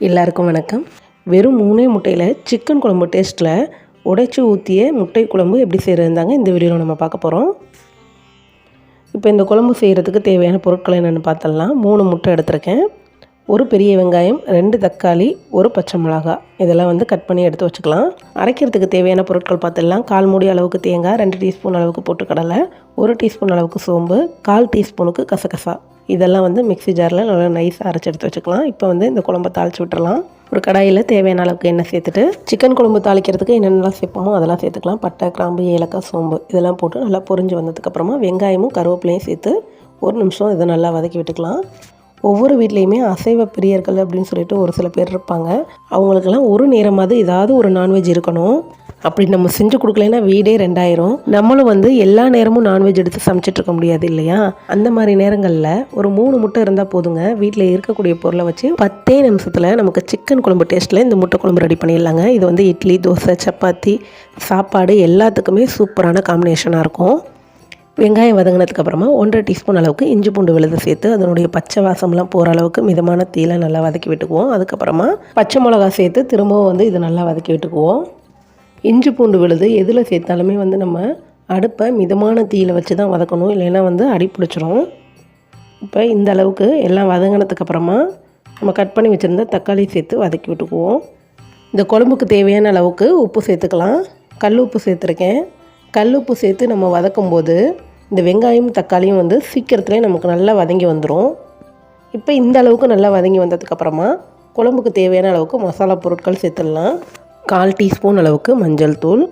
எல்லாருக்கும் வணக்கம். வெறும் மூணே முட்டையில் சிக்கன் குழம்பு டேஸ்ட்டில் உடைச்சி ஊற்றிய முட்டை குழம்பு எப்படி செய்கிறதுந்தாங்க இந்த வீடியோவில் நம்ம பார்க்க போகிறோம் இப்போ இந்த குழம்பு செய்கிறதுக்கு தேவையான பொருட்கள் என்னென்னு பார்த்தலாம். மூணு முட்டை எடுத்திருக்கேன். ஒரு பெரிய வெங்காயம் ரெண்டு தக்காளி ஒரு பச்சை மிளகாய். இதெல்லாம் வந்து கட் பண்ணி எடுத்து வச்சுக்கலாம். அரைக்கிறதுக்கு தேவையான பொருட்கள் பார்த்துடலாம் கால் மூடி அளவுக்கு தேங்காய் ரெண்டு டீஸ்பூன் அளவுக்கு போட்டு கடலை ஒரு டீஸ்பூன் அளவுக்கு சோம்பு கால் டீஸ்பூனுக்கு கசகசா. இதெல்லாம் வந்து மிக்ஸி ஜாரில் நல்லா நைஸாக அரைச்சி எடுத்து வச்சுக்கலாம். இப்போ வந்து இந்த குழம்பை தாளித்து விட்டுறலாம். ஒரு கடாயில் தேவையான அளவுக்கு எண்ணெய் சேர்த்துட்டு சிக்கன் குழம்பு தாளிக்கிறதுக்கு என்னென்னலாம் சேர்ப்போமோ அதெல்லாம் சேர்த்துக்கலாம். பட்டை கிராம்பு ஏலக்காய் சோம்பு இதெல்லாம் போட்டு நல்லா பொரிஞ்சு வந்ததுக்கப்புறமா வெங்காயமும் கருவேப்பிலையும் சேர்த்து ஒரு நிமிஷம் இதை நல்லா வதக்கி விட்டுக்கலாம். ஒவ்வொரு வீட்லேயுமே அசைவ பிரியர்கள் அப்படின்னு சொல்லிட்டு ஒரு சில பேர் இருப்பாங்க. அவங்களுக்கெல்லாம் ஒரு நேரமாவது ஏதாவது ஒரு நான்வெஜ் இருக்கணும். அப்படி நம்ம செஞ்சு கொடுக்கலன்னா வீடே ரெண்டாயிரம். நம்மளும் வந்து எல்லா நேரமும் நான்வெஜ் எடுத்து சமைச்சிட்டு இருக்க முடியாது இல்லையா? அந்த மாதிரி நேரங்களில் ஒரு மூணு முட்டை இருந்தால் போதுங்க. வீட்டில் இருக்கக்கூடிய பொருளை வச்சு பத்தே நிமிஷத்தில் நமக்கு சிக்கன் குழம்பு டேஸ்ட்டில் இந்த முட்டை குழம்பு ரெடி பண்ணிடலாங்க. இது வந்து இட்லி தோசை சப்பாத்தி சாப்பாடு எல்லாத்துக்குமே சூப்பரான காம்பினேஷனாக இருக்கும். வெங்காயம் வதங்கினதுக்கப்புறமா ஒன்றரை டீஸ்பூன் அளவுக்கு இஞ்சி பூண்டு விழுது சேர்த்து அதனுடைய பச்சை வாசம்லாம் போகிற அளவுக்கு மிதமான தீயில நல்லா வதக்கி விட்டுக்குவோம். அதுக்கப்புறமா பச்சை மிளகா சேர்த்து திரும்பவும் வந்து இது நல்லா வதக்கி விட்டுக்குவோம். இஞ்சி பூண்டு விழுது எதில் சேர்த்தாலுமே வந்து நம்ம அடுப்பை மிதமான தீயில் வச்சு தான் வதக்கணும். இல்லைன்னா வந்து அடி பிடிச்சிரும். இப்போ இந்த அளவுக்கு எல்லாம் வதங்கினதுக்கப்புறமா நம்ம கட் பண்ணி வச்சுருந்த தக்காளி சேர்த்து வதக்கி விட்டுக்குவோம். இந்த குழம்புக்கு தேவையான அளவுக்கு உப்பு சேர்த்துக்கலாம். கல் உப்பு சேர்த்துருக்கேன். கல் உப்பு சேர்த்து நம்ம வதக்கும் போது இந்த வெங்காயம் தக்காளியும் வந்து சீக்கிரத்துலேயே நமக்கு நல்லா வதங்கி வந்துடும் இப்போ இந்த அளவுக்கு நல்லா வதங்கி வந்ததுக்கப்புறமா குழம்புக்கு தேவையான அளவுக்கு மசாலா பொருட்கள் சேர்த்துடலாம். கால் டீஸ்பூன் அளவுக்கு மஞ்சள் தூள்.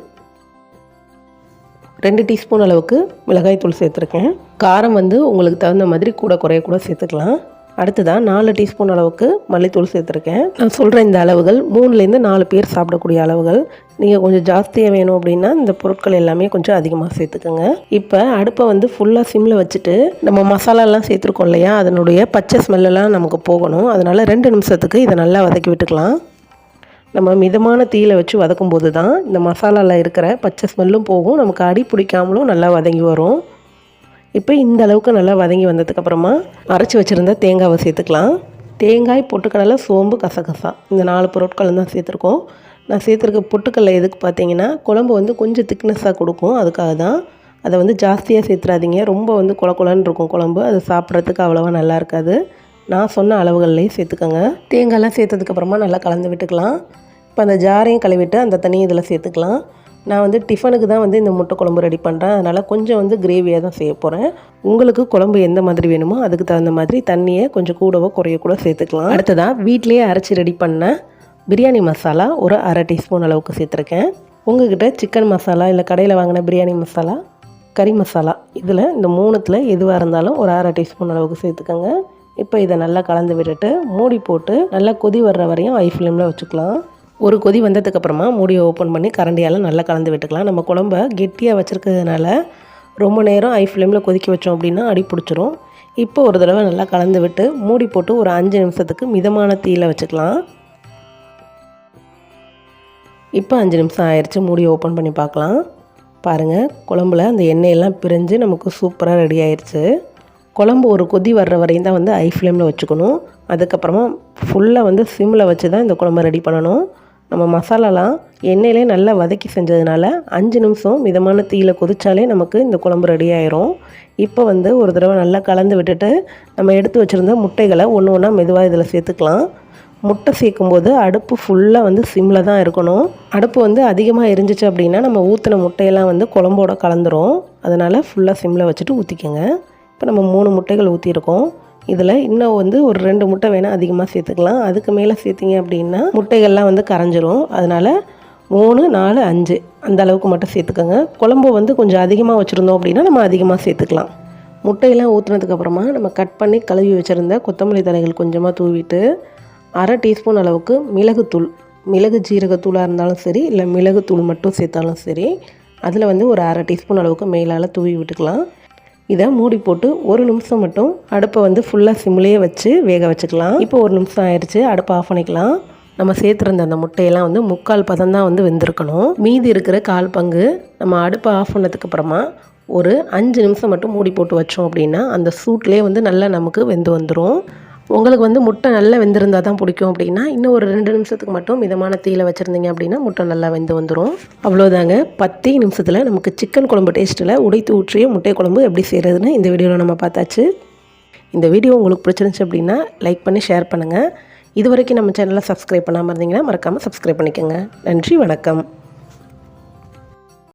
ரெண்டு டீஸ்பூன் அளவுக்கு மிளகாய் தூள் சேர்த்துருக்கேன். காரம் வந்து உங்களுக்கு தகுந்த மாதிரி கூட குறைய கூட சேர்த்துக்கலாம். அடுத்ததாக நாலு டீஸ்பூன் அளவுக்கு மல்லித்தூள் சேர்த்துருக்கேன். நான் சொல்கிற இந்த அளவுகள் மூணுலேருந்து நாலு பேர் சாப்பிடக்கூடிய அளவுகள். நீங்கள் கொஞ்சம் ஜாஸ்தியாக வேணும் அப்படின்னா இந்த பொருட்கள் எல்லாமே கொஞ்சம் அதிகமாக சேர்த்துக்கோங்க. இப்போ அடுப்பை வந்து ஃபுல்லாக சிம்மில் வச்சுட்டு நம்ம மசாலாலாம் சேர்த்துருக்கோம் இல்லையா? அதனுடைய பச்சை ஸ்மெல்லெல்லாம் நமக்கு போகணும். அதனால் ரெண்டு நிமிஷத்துக்கு இதை நல்லா வதக்கி விட்டுக்கலாம். நம்ம மிதமான தீயில் வச்சு வதக்கும் போது தான் இந்த மசாலாவில் இருக்கிற பச்சை ஸ்மெல்லும் போகும். நமக்கு அடி பிடிக்காமலும் நல்லா வதங்கி வரும். இப்போ இந்த அளவுக்கு நல்லா வதங்கி வந்ததுக்கப்புறமா அரைச்சி வச்சுருந்த தேங்காவை சேர்த்துக்கலாம். தேங்காய் பொட்டுக்கடலை சோம்பு கசகசா. இந்த நாலு பொருட்கள் தான் சேர்த்துருக்கோம். நான் சேர்த்துருக்க பொட்டுக்கடலை எதுக்கு பார்த்தீங்கன்னா குழம்பு வந்து கொஞ்சம் திக்னஸாக கொடுக்கும். அதுக்காக தான் அதை வந்து ஜாஸ்தியாக சேர்த்துறாதீங்க ரொம்ப வந்து குல குலன்னு இருக்கும் குழம்பு. அது சாப்பிட்றதுக்கு அவ்வளோவா நல்லா இருக்காது. நான் சொன்ன அளவுகள்லேயும் சேர்த்துக்கோங்க. தேங்காய்லாம் சேர்த்ததுக்கப்புறமா நல்லா கலந்து விட்டுக்கலாம். இப்போ அந்த ஜாரையும் கழுவிட்டு அந்த தண்ணியும் இதில் சேர்த்துக்கலாம். நான் வந்து டிஃபனுக்கு தான் வந்து இந்த முட்டை குழம்பு ரெடி பண்ணுறேன் அதனால் கொஞ்சம் வந்து கிரேவியாக தான் செய்ய போகிறேன் உங்களுக்கு குழம்பு எந்த மாதிரி வேணுமோ அதுக்கு தகுந்த மாதிரி தண்ணியை கொஞ்சம் கூடவோ குறைய கூட சேர்த்துக்கலாம். அடுத்ததாக வீட்லேயே அரைச்சி ரெடி பண்ண பிரியாணி மசாலா ஒரு அரை டீஸ்பூன் அளவுக்கு சேர்த்துருக்கேன். உங்ககிட்ட சிக்கன் மசாலா இல்லை கடையில் வாங்கின பிரியாணி மசாலா கறி மசாலா இதில் இந்த மூணுத்தில் எதுவாக இருந்தாலும் ஒரு அரை டீஸ்பூன் அளவுக்கு சேர்த்துக்கோங்க. இப்போ இதை நல்லா கலந்து விட்டுட்டு மூடி போட்டு நல்லா கொதி வர்ற வரையும் ஐ ஃப்ளேமில் வச்சுக்கலாம். ஒரு கொதி வந்ததுக்கப்புறமா மூடியை ஓப்பன் பண்ணி கரண்டியால் நல்லா கலந்து விட்டுக்கலாம். நம்ம குழம்ப கெட்டியாக வச்சுருக்கிறதுனால ரொம்ப நேரம் ஐ ஃப்ளேமில் கொதிக்க வச்சோம் அப்படின்னா அடி பிடிச்சிரும். இப்போ ஒரு தடவை நல்லா கலந்து விட்டு மூடி போட்டு ஒரு அஞ்சு நிமிஷத்துக்கு மிதமான தீயில் வச்சுக்கலாம். இப்போ அஞ்சு நிமிஷம் ஆயிடுச்சு மூடி ஓப்பன் பண்ணி பார்க்கலாம். பாருங்கள் குழம்புல அந்த எண்ணெயெல்லாம் பிரிஞ்சு நமக்கு சூப்பராக ரெடி ஆயிடுச்சு குழம்பு ஒரு கொதி வர்ற வரையும் தான் வந்து ஐ ஃப்ளேமில் வச்சுக்கணும். அதுக்கப்புறமா ஃபுல்லாக வந்து சிம்மில் வச்சு தான் இந்த குழம்பு ரெடி பண்ணணும். நம்ம மசாலாலாம் எண்ணெயிலே நல்லா வதக்கி செஞ்சதுனால அஞ்சு நிமிஷம் மிதமான தீயில் கொதித்தாலே நமக்கு இந்த குழம்பு ரெடி ஆயிரும். இப்போ வந்து ஒரு தடவை நல்லா கலந்து விட்டுட்டு நம்ம எடுத்து வச்சுருந்த முட்டைகளை ஒன்று ஒன்றா மெதுவாக இதில் சேர்த்துக்கலாம். முட்டை சேர்க்கும்போது அடுப்பு ஃபுல்லாக வந்து சிம்மில் தான் இருக்கணும். அடுப்பு வந்து அதிகமாக எரிஞ்சிச்சு அப்படின்னா நம்ம ஊற்றின முட்டையெல்லாம் வந்து குழம்போட கலந்துரும். அதனால் ஃபுல்லாக சிம்மில் வச்சுட்டு ஊற்றிக்கோங்க இப்போ நம்ம மூணு முட்டைகள் ஊற்றிருக்கோம் இதில் இன்னும் வந்து ஒரு ரெண்டு முட்டை வேணால் அதிகமாக சேர்த்துக்கலாம். அதுக்கு மேலே சேர்த்திங்க அப்படின்னா முட்டைகள்லாம் வந்து கரைஞ்சிரும். அதனால் மூணு நாலு அஞ்சு. அந்த அளவுக்கு மட்டும் சேர்த்துக்கோங்க. குழம்பு வந்து கொஞ்சம் அதிகமாக வச்சுருந்தோம் அப்படின்னா நம்ம அதிகமாக சேர்த்துக்கலாம். முட்டையெல்லாம் ஊற்றுனதுக்கப்புறமா நம்ம கட் பண்ணி கழுவி வச்சுருந்த கொத்தமல்லி தலைகள் கொஞ்சமாக தூவிட்டு அரை டீஸ்பூன் அளவுக்கு மிளகுத்தூள். மிளகு ஜீரகத்தூளாக இருந்தாலும் சரி இல்லை மிளகுத்தூள் மட்டும் சேர்த்தாலும் சரி அதில் வந்து ஒரு அரை டீஸ்பூன் அளவுக்கு மேலால் தூவி விட்டுக்கலாம். இதை மூடி போட்டு ஒரு நிமிஷம் மட்டும் அடுப்பை வந்து ஃபுல்லாக சிம்லேயே வச்சு வேக வச்சுக்கலாம். இப்போ ஒரு நிமிஷம் ஆயிடுச்சு அடுப்பை ஆஃப் பண்ணிக்கலாம். நம்ம சேர்த்துருந்த அந்த முட்டையெல்லாம் வந்து முக்கால் பதம் தான் வந்து வெந்திருக்கணும். மீதி இருக்கிற கால் பங்கு நம்ம அடுப்பை ஆஃப் பண்ணதுக்கப்புறமா ஒரு அஞ்சு நிமிஷம் மட்டும் மூடி போட்டு வச்சோம் அப்படின்னா அந்த சூட்லேயே வந்து நல்லா நமக்கு வெந்து வந்துடும் உங்களுக்கு வந்து முட்டை நல்லா வெந்திருந்தால் தான் பிடிக்கும் அப்படின்னா இன்னும் ஒரு ரெண்டு நிமிஷத்துக்கு மட்டும் மிதமான தீயில் வச்சுருந்தீங்க அப்படின்னா முட்டை நல்லா வெந்து வந்துடும் அவ்வளோதாங்க பத்தே நிமிஷத்தில் நமக்கு சிக்கன் குழம்பு டேஸ்ட்டில் உடைத்து ஊற்றிய முட்டை குழம்பு எப்படி செய்கிறதுன்னு இந்த வீடியோவில் நம்ம பார்த்தாச்சு. இந்த வீடியோ உங்களுக்கு பிடிச்சிருந்துச்சு அப்படின்னா லைக் பண்ணி ஷேர் பண்ணுங்கள் இது வரைக்கும் நம்ம சேனலை சப்ஸ்கிரைப் பண்ணாமல் இருந்தீங்கன்னா மறக்காமல் சப்ஸ்கிரைப் பண்ணிக்கோங்க. நன்றி வணக்கம்.